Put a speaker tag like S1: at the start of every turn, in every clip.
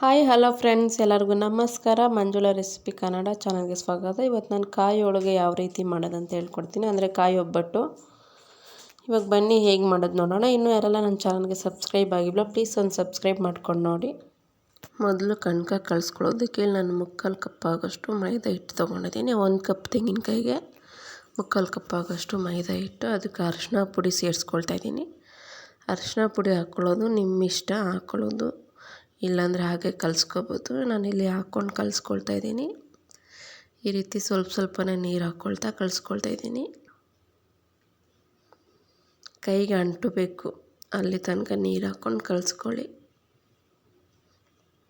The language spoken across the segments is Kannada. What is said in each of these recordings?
S1: ಹಾಯ್, ಹಲೋ ಫ್ರೆಂಡ್ಸ್, ಎಲ್ಲರಿಗೂ ನಮಸ್ಕಾರ. ಮಂಜುಳ ರೆಸಿಪಿ ಕನ್ನಡ ಚಾನಲ್ಗೆ ಸ್ವಾಗತ. ಇವತ್ತು ನಾನು ಕಾಯಿ ಒಳಗೆ ಯಾವ ರೀತಿ ಮಾಡೋದಂತ ಹೇಳ್ಕೊಡ್ತೀನಿ. ಅಂದರೆ ಕಾಯಿ ಒಬ್ಬಟ್ಟು. ಇವಾಗ ಬನ್ನಿ, ಹೇಗೆ ಮಾಡೋದು ನೋಡೋಣ. ಇನ್ನೂ ಯಾರೆಲ್ಲ ನನ್ನ ಚಾನಲ್ಗೆ ಸಬ್ಸ್ಕ್ರೈಬ್ ಆಗಿಲ್ಲ, ಪ್ಲೀಸ್ ಒಂದು ಸಬ್ಸ್ಕ್ರೈಬ್ ಮಾಡ್ಕೊಂಡು ನೋಡಿ. ಮೊದಲು ಕಣ್ಕ ಕಳಿಸ್ಕೊಳ್ಳೋದಕ್ಕೆ ಕೇಳಿ ನಾನು ಮುಕ್ಕಾಲು ಕಪ್ ಆಗೋಷ್ಟು ಮೈದಾ ಹಿಟ್ಟು ತೊಗೊಂಡಿದ್ದೀನಿ. ಒಂದು ಕಪ್ ತೆಂಗಿನಕಾಯಿಗೆ ಮುಕ್ಕಾಲು ಕಪ್ ಆಗೋಷ್ಟು ಮೈದಾ ಹಿಟ್ಟು. ಅದಕ್ಕೆ ಅರಿಶಿನ ಪುಡಿ ಸೇರಿಸ್ಕೊಳ್ತಾ ಇದ್ದೀನಿ. ಅರಿಶಿನ ಪುಡಿ ಹಾಕ್ಕೊಳ್ಳೋದು ನಿಮ್ಮ ಇಷ್ಟ ಹಾಕ್ಕೊಳ್ಳೋದು ಇಲ್ಲಾಂದರೆ ಹಾಗೆ ಕಲಿಸ್ಕೋಬೋದು. ನಾನಿಲ್ಲಿ ಹಾಕ್ಕೊಂಡು ಕಲಸ್ಕೊಳ್ತಾ ಇದ್ದೀನಿ. ಈ ರೀತಿ ಸ್ವಲ್ಪ ಸ್ವಲ್ಪನೇ ನೀರು ಹಾಕ್ಕೊಳ್ತಾ ಕಲಿಸ್ಕೊಳ್ತಾ ಇದ್ದೀನಿ. ಕೈಗೆ ಅಂಟಬೇಕು. ಅಲ್ಲಿ ತನಕ ನೀರು ಹಾಕ್ಕೊಂಡು ಕಲಿಸ್ಕೊಳ್ಳಿ.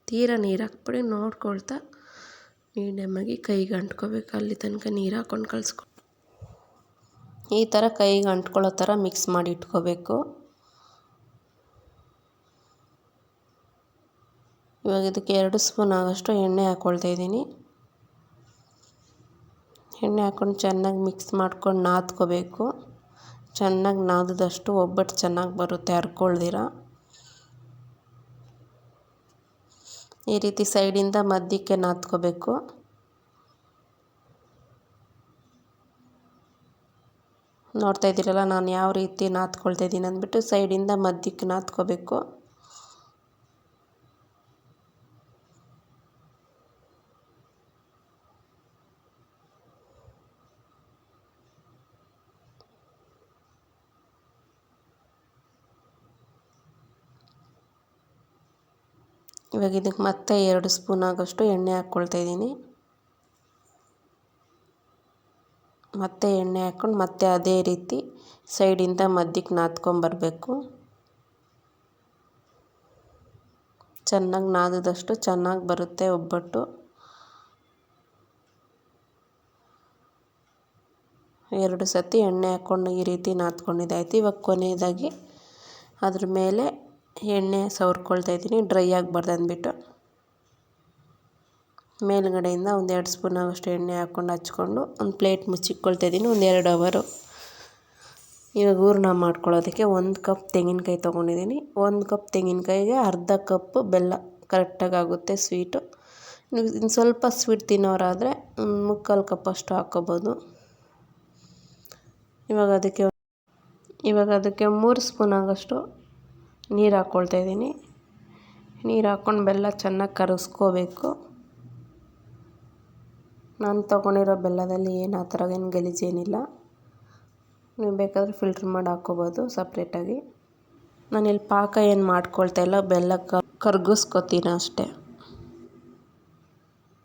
S1: ತೀರಾ ನೀರು ಹಾಕ್ಬಿಡಿ, ನೋಡ್ಕೊಳ್ತಾ ಮೀಡಿಯಮ್ಮಾಗಿ ಕೈಗೆ ಅಂಟ್ಕೋಬೇಕು. ಅಲ್ಲಿ ತನಕ ನೀರು ಹಾಕ್ಕೊಂಡು ಕಲಿಸ್ಕೊ ಈ ಥರ ಕೈಗೆ ಅಂಟ್ಕೊಳ್ಳೋ ಥರ ಮಿಕ್ಸ್ ಮಾಡಿ ಇಟ್ಕೋಬೇಕು. ಇವಾಗ ಇದಕ್ಕೆ ಎರಡು ಸ್ಪೂನ್ ಆಗೋಷ್ಟು ಎಣ್ಣೆ ಹಾಕ್ಕೊಳ್ತಾ ಇದ್ದೀನಿ. ಎಣ್ಣೆ ಹಾಕ್ಕೊಂಡು ಚೆನ್ನಾಗಿ ಮಿಕ್ಸ್ ಮಾಡ್ಕೊಂಡು ನಾದ್ಕೋಬೇಕು. ಚೆನ್ನಾಗಿ ನಾದಿದಷ್ಟು ಒಬ್ಬಟ್ಟು ಚೆನ್ನಾಗಿ ಬರುತ್ತೆ ಹರ್ಕೊಳ್ದಿರ ಈ ರೀತಿ ಸೈಡಿಂದ ಮಧ್ಯಕ್ಕೆ ನಾದ್ಕೋಬೇಕು. ನೋಡ್ತಾ ಇದ್ದೀರಲ್ಲ, ನಾನು ಯಾವ ರೀತಿ ನಾದ್ಕೊಳ್ತಾ ಇದ್ದೀನಿ ಅಂದ್ಬಿಟ್ಟು ಸೈಡಿಂದ ಮಧ್ಯಕ್ಕೆ ನಾದ್ಕೋಬೇಕು. ಇವಾಗ ಇದಕ್ಕೆ ಮತ್ತೆ ಎರಡು ಸ್ಪೂನ್ ಆಗೋಷ್ಟು ಎಣ್ಣೆ ಹಾಕ್ಕೊಳ್ತಾ ಇದ್ದೀನಿ. ಮತ್ತೆ ಎಣ್ಣೆ ಹಾಕ್ಕೊಂಡು ಮತ್ತೆ ಅದೇ ರೀತಿ ಸೈಡಿಂದ ಮಧ್ಯಕ್ಕೆ ನಾದ್ಕೊಂಬರ್ಬೇಕು ಚೆನ್ನಾಗಿ ನಾದಿದಷ್ಟು ಚೆನ್ನಾಗಿ ಬರುತ್ತೆ ಒಬ್ಬಟ್ಟು. ಎರಡು ಸತಿ ಎಣ್ಣೆ ಹಾಕ್ಕೊಂಡು ಈ ರೀತಿ ನಾದ್ಕೊಂಡಿದ್ದಾಯ್ತು. ಇವಾಗ ಕೊನೆಯದಾಗಿ ಅದ್ರ ಮೇಲೆ ಎಣ್ಣೆ ಸವರ್ಕೊಳ್ತಾ ಇದ್ದೀನಿ, ಡ್ರೈ ಆಗಬಾರ್ದು ಅಂದ್ಬಿಟ್ಟು. ಮೇಲುಗಡೆಯಿಂದ ಒಂದು ಎರಡು ಸ್ಪೂನ್ ಆಗೋಷ್ಟು ಎಣ್ಣೆ ಹಾಕ್ಕೊಂಡು ಹಚ್ಕೊಂಡು ಒಂದು ಪ್ಲೇಟ್ ಮುಚ್ಚಿಕ್ಕೊಳ್ತಾ ಇದ್ದೀನಿ, ಒಂದು ಎರಡು ಅವರು. ಇವಾಗ ಹೂರ್ಣ ಮಾಡ್ಕೊಳ್ಳೋದಕ್ಕೆ ಒಂದು ಕಪ್ ತೆಂಗಿನಕಾಯಿ ತೊಗೊಂಡಿದ್ದೀನಿ. ಒಂದು ಕಪ್ ತೆಂಗಿನಕಾಯಿಗೆ ಅರ್ಧ ಕಪ್ ಬೆಲ್ಲ, ಕರೆಕ್ಟಾಗಿ ಆಗುತ್ತೆ ಸ್ವೀಟು. ಇನ್ನು ಸ್ವಲ್ಪ ಸ್ವೀಟ್ ತಿನ್ನೋರಾದರೆ ಒಂದು ಮುಕ್ಕಾಲು ಕಪ್ಪಷ್ಟು ಹಾಕ್ಕೋಬೋದು. ಇವಾಗ ಅದಕ್ಕೆ ಇವಾಗ ಅದಕ್ಕೆ ಮೂರು ಸ್ಪೂನ್ ಆಗೋಷ್ಟು ನೀರು ಹಾಕ್ಕೊಳ್ತಾ ಇದ್ದೀನಿ. ನೀರು ಹಾಕ್ಕೊಂಡು ಬೆಲ್ಲ ಚೆನ್ನಾಗಿ ಕರಗಿಸ್ಕೋಬೇಕು ನಾನು ತೊಗೊಂಡಿರೋ ಬೆಲ್ಲದಲ್ಲಿ ಏನು ಆ ಥರ ಏನು ಗಲೀಜೇನಿಲ್ಲ ನೀವು ಬೇಕಾದರೆ ಫಿಲ್ಟ್ರ್ ಮಾಡಿ ಹಾಕ್ಕೋಬೋದು ಸಪ್ರೇಟಾಗಿ. ನಾನಿಲ್ಲಿ ಪಾಕ ಏನು ಮಾಡ್ಕೊಳ್ತಾ ಇಲ್ಲ, ಬೆಲ್ಲ ಕರ್ಗಿಸ್ಕೊತೀನಿ ಅಷ್ಟೇ.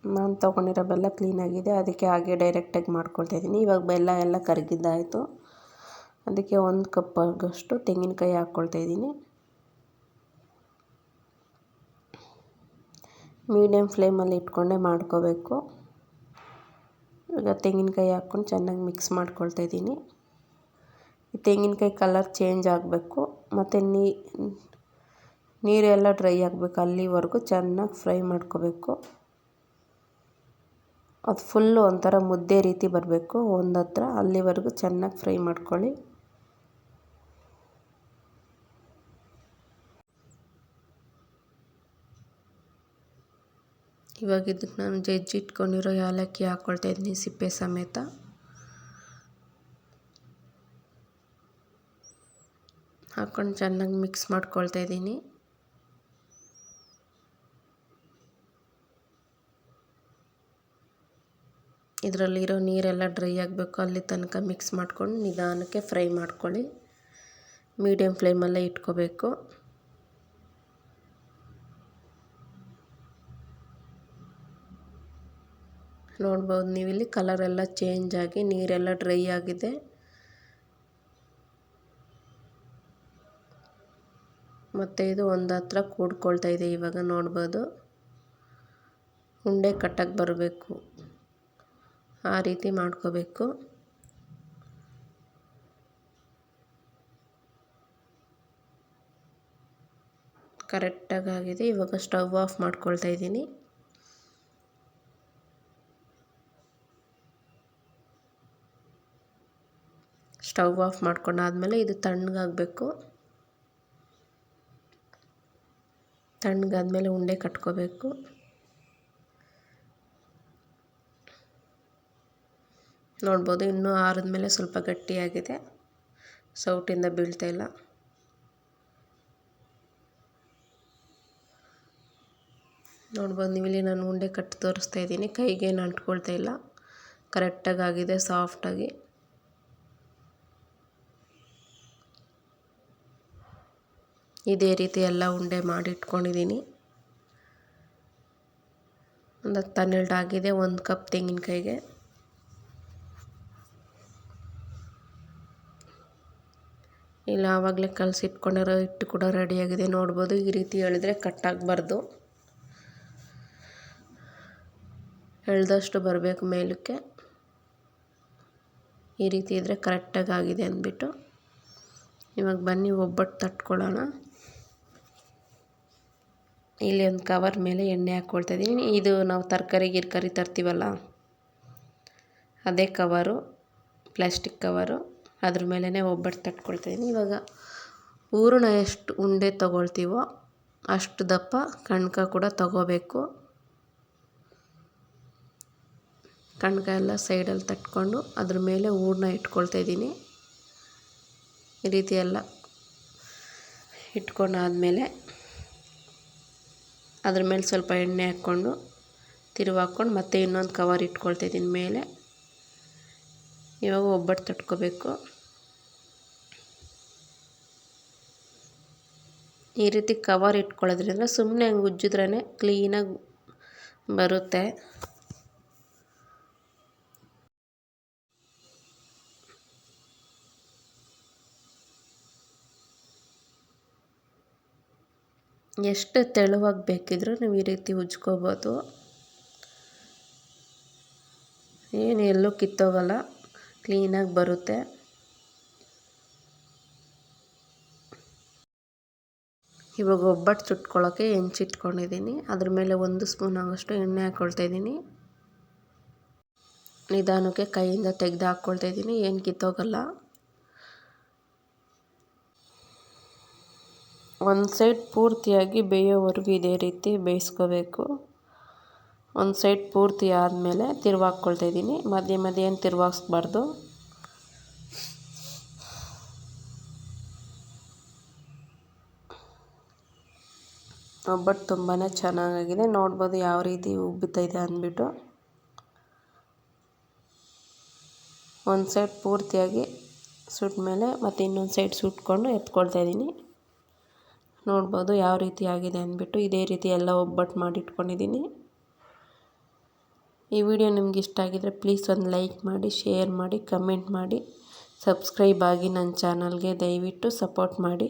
S1: ನಾನು ತೊಗೊಂಡಿರೋ ಬೆಲ್ಲ ಕ್ಲೀನಾಗಿದೆ ಅದಕ್ಕೆ ಹಾಗೆ ಡೈರೆಕ್ಟಾಗಿ ಮಾಡ್ಕೊಳ್ತಾ ಇದ್ದೀನಿ. ಇವಾಗ ಬೆಲ್ಲ ಎಲ್ಲ ಕರಗಿದ್ದಾಯಿತು. ಅದಕ್ಕೆ ಒಂದು ಕಪ್ ಆಗೋಷ್ಟು ತೆಂಗಿನಕಾಯಿ ಹಾಕ್ಕೊಳ್ತಾ ಇದ್ದೀನಿ. ಮೀಡಿಯಮ್ ಫ್ಲೇಮಲ್ಲಿ ಇಟ್ಕೊಂಡೇ ಮಾಡ್ಕೋಬೇಕು. ಈಗ ತೆಂಗಿನಕಾಯಿ ಹಾಕ್ಕೊಂಡು ಚೆನ್ನಾಗಿ ಮಿಕ್ಸ್ ಮಾಡ್ಕೊಳ್ತಾ ಇದ್ದೀನಿ. ಈ ತೆಂಗಿನಕಾಯಿ ಕಲರ್ ಚೇಂಜ್ ಆಗಬೇಕು. ಮತ್ತು ನೀ, ನೀರೆಲ್ಲ ಡ್ರೈ ಆಗಬೇಕು. ಅಲ್ಲಿವರೆಗೂ ಚೆನ್ನಾಗಿ ಫ್ರೈ ಮಾಡ್ಕೋಬೇಕು. ಅದು ಫುಲ್ಲು ಒಂಥರ ಮುದ್ದೆ ರೀತಿ ಬರಬೇಕು. ಒಂದು ಹತ್ರ ಅಲ್ಲಿವರೆಗೂ ಚೆನ್ನಾಗಿ ಫ್ರೈ ಮಾಡ್ಕೊಳ್ಳಿ. ಇವಾಗ ಇದಕ್ಕೆ ನಾನು ಜಜ್ಜಿ ಇಟ್ಕೊಂಡಿರೋ ಏಲಕ್ಕಿ ಹಾಕ್ಕೊಳ್ತಾ ಇದ್ದೀನಿ ಸಿಪ್ಪೆ ಸಮೇತ. ಹಾಕ್ಕೊಂಡು ಚೆನ್ನಾಗಿ ಮಿಕ್ಸ್ ಮಾಡ್ಕೊಳ್ತಾ ಇದ್ದೀನಿ. ಇದರಲ್ಲಿರೋ ನೀರೆಲ್ಲ ಡ್ರೈ ಆಗಬೇಕು, ಅಲ್ಲಿ ತನಕ ಮಿಕ್ಸ್ ಮಾಡ್ಕೊಂಡು ನಿಧಾನಕ್ಕೆ ಫ್ರೈ ಮಾಡ್ಕೊಳ್ಳಿ. ಮೀಡಿಯಮ್ ಫ್ಲೇಮಲ್ಲೇ ಇಟ್ಕೋಬೇಕು. ನೋಡ್ಬೋದು. ನೀವಿಲ್ಲಿ ಎಲ್ಲ ಚೇಂಜ್ ಆಗಿ ನೀರೆಲ್ಲ ಡ್ರೈ ಆಗಿದೆ. ಮತ್ತು ಇದು ಒಂದು ಹತ್ರ ಕೂಡ್ಕೊಳ್ತಾ ಇದೆ ಇವಾಗ ನೋಡ್ಬೋದು. ಉಂಡೆ ಕಟ್ಟಕ್ಕೆ ಬರಬೇಕು. ಆ ರೀತಿ ಮಾಡ್ಕೋಬೇಕು. ಕರೆಕ್ಟಾಗಿ ಆಗಿದೆ. ಇವಾಗ ಸ್ಟವ್ ಆಫ್ ಮಾಡ್ಕೊಳ್ತಾ ಇದ್ದೀನಿ. ಸ್ಟವ್ ಆಫ್ ಮಾಡ್ಕೊಂಡಾದಮೇಲೆ ಇದು ತಣ್ಣಗಾಗಬೇಕು. ತಣ್ಣಗಾದ್ಮೇಲೆ ಉಂಡೆ ಕಟ್ಕೋಬೇಕು. ನೋಡ್ಬೋದು ಇನ್ನೂ ಆರಿದ್ಮೇಲೆ ಸ್ವಲ್ಪ ಗಟ್ಟಿಯಾಗಿದೆ. ಸೌಟಿಂದ ಬೀಳ್ತಾ ಇಲ್ಲ. ನೋಡ್ಬೋದು ನೀವು ಇಲ್ಲಿ ನಾನು ಉಂಡೆ ಕಟ್ಟಿ ತೋರಿಸ್ತಾ ಇದ್ದೀನಿ. ಕೈಗೇನು ಅಂಟ್ಕೊಳ್ತಾ ಇಲ್ಲ. ಕರೆಕ್ಟಾಗಿ ಆಗಿದೆ, ಸಾಫ್ಟಾಗಿ. ಇದೇ ರೀತಿ ಎಲ್ಲ ಉಂಡೆ ಮಾಡಿ ಇಟ್ಕೊಂಡಿದ್ದೀನಿ ಒಂದು ಹತ್ತು ಹನ್ನೆರಡು ಆಗಿದೆ, ಒಂದು ಕಪ್ ತೆಂಗಿನಕಾಯಿಗೆ. ಇಲ್ಲ, ಆವಾಗಲೇ ಕಲಸಿಟ್ಕೊಂಡಿರೋ ಹಿಟ್ಟು ಕೂಡ ರೆಡಿಯಾಗಿದೆ ನೋಡ್ಬೋದು, ಈ ರೀತಿ ಹೇಳಿದ್ರೆ ಕಟ್ಟಾಗಬಾರ್ದು ಎಳ್ದಷ್ಟು ಬರಬೇಕು ಮೇಲಕ್ಕೆ. ಈ ರೀತಿ ಇದ್ದರೆ ಕರೆಕ್ಟಾಗಿ ಆಗಿದೆ ಅಂದ್ಬಿಟ್ಟು. ಇವಾಗ ಬನ್ನಿ, ಒಬ್ಬಟ್ಟು ತಟ್ಕೊಳ್ಳೋಣ. ಇಲ್ಲಿ ಒಂದು ಕವರ್ ಮೇಲೆ ಎಣ್ಣೆ ಹಾಕ್ಕೊಳ್ತಾ ಇದ್ದೀನಿ. ಇದು ನಾವು ತರಕಾರಿ, ಗಿರ್ಕಾರಿ ತರ್ತೀವಲ್ಲ, ಅದೇ ಕವರು ಪ್ಲಾಸ್ಟಿಕ್ ಕವರು ಅದ್ರ ಮೇಲೇ ಒಬ್ಬಟ್ಟು ತಟ್ಕೊಳ್ತಾ ಇದ್ದೀನಿ. ಇವಾಗ ಹೂರಣ ಎಷ್ಟು ಉಂಡೆ ತೊಗೊಳ್ತೀವೋ ಅಷ್ಟು ದಪ್ಪ ಕಣ್ಕ ಕೂಡ ತಗೋಬೇಕು. ಕಣ್ಕ ಎಲ್ಲ ಸೈಡಲ್ಲಿ ತಟ್ಕೊಂಡು ಅದ್ರ ಮೇಲೆ ಹೂರಣ ಇಟ್ಕೊಳ್ತಾ ಇದ್ದೀನಿ. ಈ ರೀತಿ ಎಲ್ಲ ಇಟ್ಕೊಂಡಾದಮೇಲೆ ಅದ್ರ ಮೇಲೆ ಸ್ವಲ್ಪ ಎಣ್ಣೆ ಹಾಕ್ಕೊಂಡು ತಿರುವು ಹಾಕ್ಕೊಂಡು ಮತ್ತೆ ಇನ್ನೊಂದು ಕವರ್ ಇಟ್ಕೊಳ್ತಾ ಇದ್ದೀನಿ ಮೇಲೆ. ಇವಾಗ ಒಬ್ಬಟ್ಟು ತಟ್ಕೋಬೇಕು. ಈ ರೀತಿ ಕವರ್ ಇಟ್ಕೊಳ್ಳೋದ್ರಿಂದ ಸುಮ್ಮನೆ ಹಂಗೆ ಉಜ್ಜಿದ್ರೇ ಕ್ಲೀನಾಗಿ ಬರುತ್ತೆ. ಎಷ್ಟು ತೆಳುವಾಗಿ ಬೇಕಿದ್ದರೂ ನೀವು ಈ ರೀತಿ ಉಜ್ಕೋಬೋದು. ಏನು ಎಲ್ಲೂ ಕಿತ್ತೋಗಲ್ಲ, ಕ್ಲೀನಾಗಿ ಬರುತ್ತೆ. ಇವಾಗ ಒಬ್ಬಟ್ಟು ಸುಟ್ಕೊಳ್ಳೋಕ್ಕೆ ಹೆಂಚಿಟ್ಕೊಂಡಿದ್ದೀನಿ ಅದ್ರ ಮೇಲೆ ಒಂದು ಸ್ಪೂನ್ ಆಗೋಷ್ಟು ಎಣ್ಣೆ ಹಾಕ್ಕೊಳ್ತಾ ಇದ್ದೀನಿ. ನಿಧಾನಕ್ಕೆ ಕೈಯಿಂದ ತೆಗೆದು ಹಾಕ್ಕೊಳ್ತಾ ಇದ್ದೀನಿ. ಏನು ಕಿತ್ತೋಗಲ್ಲ. ಒಂದು ಸೈಡ್ ಪೂರ್ತಿಯಾಗಿ ಬೇಯೋವರೆಗೂ ಇದೇ ರೀತಿ ಬೇಯಿಸ್ಕೋಬೇಕು. ಒಂದು ಸೈಡ್ ಪೂರ್ತಿ ಆದಮೇಲೆ ತಿರುವಾಕ್ಕೊಳ್ತಾ ಇದ್ದೀನಿ. ಮಧ್ಯೆ ಮಧ್ಯೆ ಏನು ತಿರುವಾಕ್ಸ್ಬಾರ್ದು. ಒಬ್ಬಟ್ಟು ತುಂಬಾ ಚೆನ್ನಾಗಾಗಿದೆ. ನೋಡ್ಬೋದು ಯಾವ ರೀತಿ ಉಬ್ಬುತ್ತಿದೆ ಅಂದ್ಬಿಟ್ಟು. ಒಂದು ಸೈಡ್ ಪೂರ್ತಿಯಾಗಿ ಸುಟ್ಟ ಮೇಲೆ ಮತ್ತು ಇನ್ನೊಂದು ಸೈಡ್ ಸುಟ್ಕೊಂಡು ಎತ್ಕೊಳ್ತಾ ಇದ್ದೀನಿ. ನೋಡ್ಬೋದು ಯಾವ ರೀತಿ ಆಗಿದೆ ಅಂದ್ಬಿಟ್ಟು ಇದೇ ರೀತಿ ಎಲ್ಲ ಒಬ್ಬಟ್ಟು ಮಾಡಿ ಇಟ್ಕೊಂಡಿದ್ದೀನಿ ಈ ವಿಡಿಯೋ ನಿಮ್ಗೆ ಇಷ್ಟ ಆಗಿದರೆ ಪ್ಲೀಸ್ ಒಂದು ಲೈಕ್ ಮಾಡಿ, ಶೇರ್ ಮಾಡಿ, ಕಮೆಂಟ್ ಮಾಡಿ, ಸಬ್ಸ್ಕ್ರೈಬ್ ಆಗಿ ನನ್ನ ಚಾನಲ್ಗೆ ದಯವಿಟ್ಟು ಸಪೋರ್ಟ್ ಮಾಡಿ.